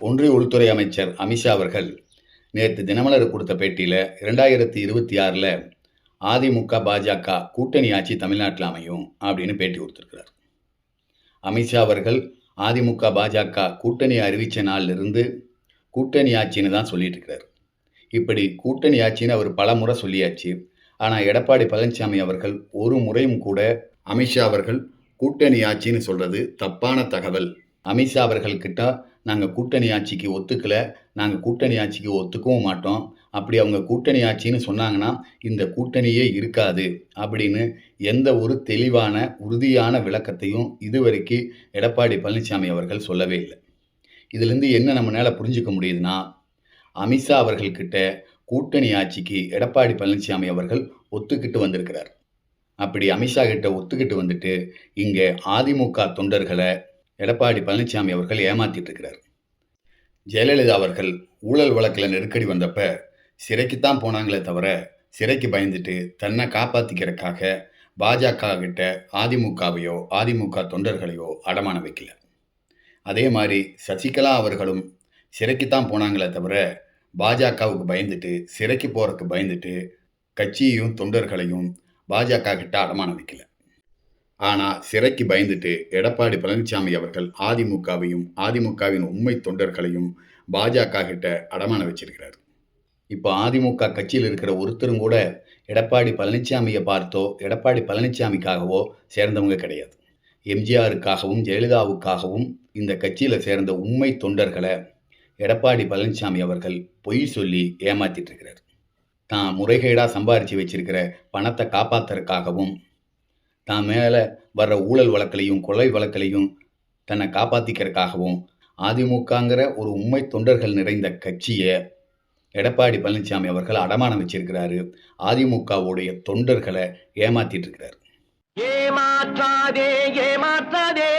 ஒன்றிய உள்துறை அமைச்சர் அமித்ஷா அவர்கள் நேற்று தினமலர் கொடுத்த பேட்டியில் இரண்டாயிரத்தி இருபத்தி ஆறில் அதிமுக பாஜக கூட்டணி ஆட்சி தமிழ்நாட்டில் அமையும் அப்படின்னு பேட்டி கொடுத்துருக்கிறார். அமித்ஷா அவர்கள் அதிமுக பாஜக கூட்டணி அறிவித்த நாளிலிருந்து கூட்டணி ஆட்சின்னு தான் சொல்லிட்டு இருக்கிறார். இப்படி கூட்டணி ஆட்சின்னு அவர் பல முறை சொல்லியாச்சு. ஆனால் எடப்பாடி பழனிசாமி அவர்கள் ஒரு முறையும் கூட அமித்ஷா அவர்கள் கூட்டணி ஆட்சின்னு சொல்கிறது தப்பான தகவல். அமித்ஷா அவர்கள் கிட்ட நாங்கள் கூட்டணி ஆட்சிக்கு ஒத்துக்கல நாங்கள் கூட்டணி ஆட்சிக்கு ஒத்துக்கவும் மாட்டோம். அப்படி அவங்க கூட்டணி ஆட்சின்னு சொன்னாங்கன்னா இந்த கூட்டணியே இருக்காது அப்படின்னு எந்த ஒரு தெளிவான உறுதியான விளக்கத்தையும் இதுவரைக்கு எடப்பாடி பழனிசாமி அவர்கள் சொல்லவே இல்லை. இதுலேருந்து என்ன நம்மளால் புரிஞ்சுக்க முடியுதுன்னா அமித்ஷா அவர்கள்கிட்ட கூட்டணி ஆட்சிக்கு எடப்பாடி பழனிசாமி அவர்கள் ஒத்துக்கிட்டு வந்திருக்கிறார். அப்படி அமித்ஷா கிட்ட ஒத்துக்கிட்டு வந்துட்டு இங்கே அதிமுக தொண்டர்களை எடப்பாடி பழனிசாமி அவர்கள் ஏமாத்திட்டு இருக்கிறார். ஜெயலலிதா அவர்கள் ஊழல் வழக்கில் நெருக்கடி வந்தப்ப சிறைக்குத்தான் போனாங்களே தவிர சிறைக்கு பயந்துட்டு தன்னை காப்பாற்றிக்கிறக்காக பாஜக கிட்ட அதிமுகவையோ அதிமுக தொண்டர்களையோ அடமான வைக்கல. அதே மாதிரி சசிகலா அவர்களும் சிறைக்குத்தான் போனாங்களே தவிர பாஜகவுக்கு பயந்துட்டு சிறைக்கு போகிறதுக்கு பயந்துட்டு கட்சியையும் தொண்டர்களையும் பாஜக கிட்ட அடமானம் வைக்கல. ஆனால் சிறைக்கு பயந்துட்டு எடப்பாடி பழனிசாமி அவர்கள் அதிமுகவையும் அதிமுகவின் உண்மை தொண்டர்களையும் பாஜக கிட்ட அடமானம் வச்சிருக்கிறார். இப்போ அதிமுக கட்சியில் இருக்கிற ஒருத்தரும் கூட எடப்பாடி பழனிசாமியை பார்த்தோ எடப்பாடி பழனிசாமிக்காகவோ சேர்ந்தவங்க கிடையாது. எம்ஜிஆருக்காகவும் ஜெயலலிதாவுக்காகவும் இந்த கட்சியில் சேர்ந்த உண்மை தொண்டர்களை எடப்பாடி பழனிசாமி அவர்கள் பொய் சொல்லி ஏமாத்திட்டு இருக்கிறார். தான் முறைகேடாக சம்பாரித்து வச்சிருக்கிற பணத்தை காப்பாத்துறதுக்காகவும் தான் மேலே வர்ற ஊழல் வழக்கலையும் கொலை வழக்கலையும் தன்னை காப்பாற்றிக்கிறதுக்காகவும் அதிமுகங்கிற ஒரு உண்மை தொண்டர்கள் நிறைந்த கட்சியை எடப்பாடி பழனிசாமி அவர்கள் அடமானம் வச்சிருக்கிறாரு. அதிமுகவுடைய தொண்டர்களை ஏமாத்திட்டு இருக்கிறார். ஏமாற்றாதே ஏமாற்றாதே.